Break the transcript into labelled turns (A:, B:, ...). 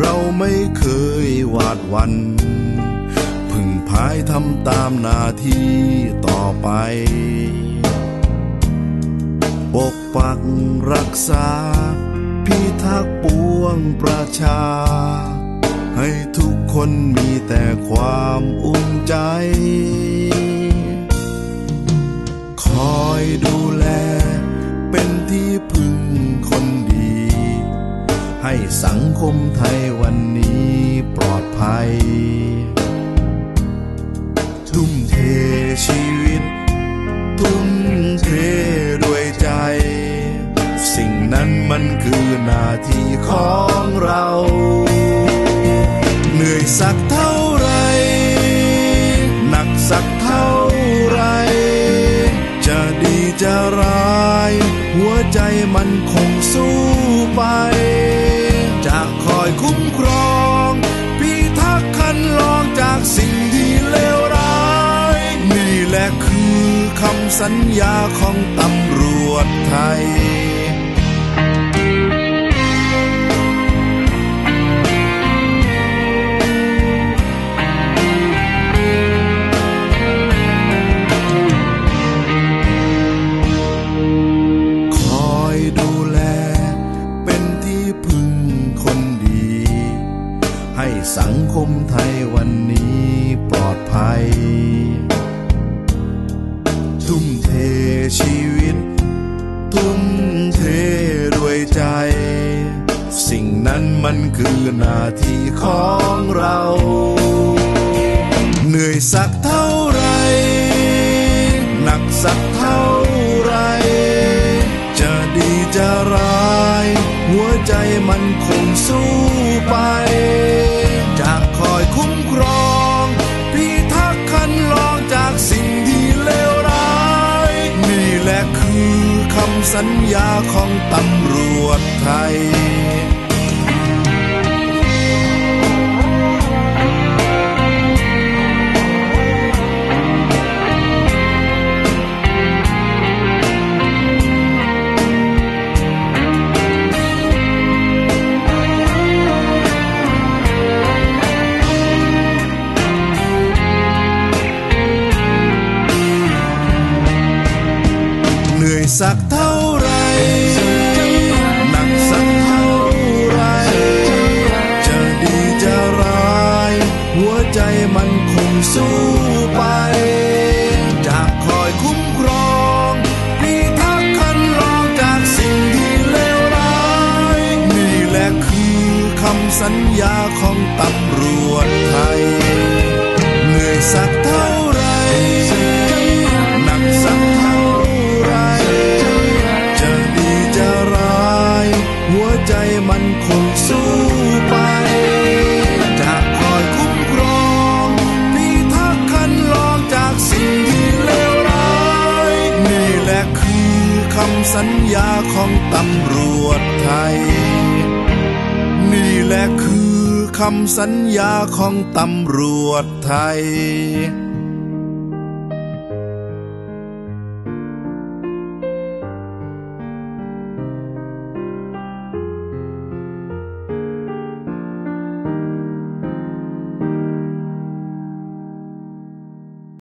A: เราไม่เคยหวาดวันพึ่งพายทำตามหน้าที่ต่อไป ปกปักรักษา พิทักษ์ปวงประชา ให้ทุกคนมีแต่ความอุ่นใจ สังคมไทยวันนี้ปลอดภัย ทุ่มเทชีวิต ทุ่มเทด้วยใจ สิ่งนั้นมันคือหน้าที่ของเรา เหนื่อยสักเท่าไร หนักสักเท่าไร จะดีจะร้าย หัวใจมันคงสู้ไป คอยคุ้มครองพิทักษ์คันลองจากสิ่งที่เลวร้าย นี่แหละคือคำสัญญาของตำรวจไทย มไทยวันนี้ปลอดภัย ทุ่มเทชีวิต ทุ่มเทด้วยใจ สิ่งนั้นมันคือหน้าที่ของเรา เหนื่อยสักเท่าไร หนักสักเท่าไร จะดีจะร้าย หัวใจมันคงสู้ไป สัญญาของตำรวจไทยเหนื่อยสักเท่า สู้ไปจะคอยคุ้มครองพิทักคันลองจากสิ่งที่เลวร้ายนี่แหละคือคำสัญญาของตำรวจไทยเหนื่อยสักเท่าไรหนักสักเท่าไรจะดีจะร้าย หัวใจมันคง สัญญาของตำรวจไทย นี่แหละคือคำสัญญาของตำรวจไทย